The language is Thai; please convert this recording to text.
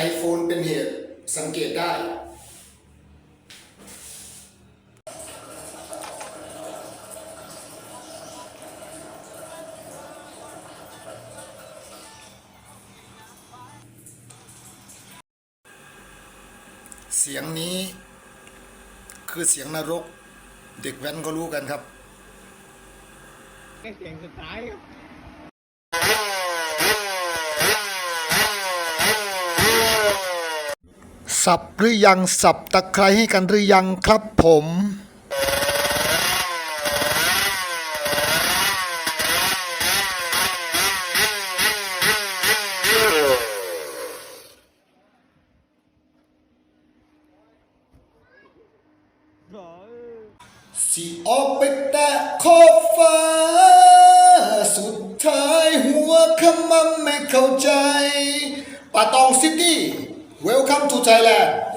iPhone เป็นเหตุสังเกตได้ เสียงนี้คือเสียงนรก เด็กแว้นก็รู้กันครับแค่เสียงสุดท้ายครับ สับหรือยังสับตะไคร้ให้กันหรือยังครับผมสิออกไปแตะขอบฟ้า สุดท้ายหัวขมำไม่เข้าใจป่าตองซิตี้ Welcome to Thailand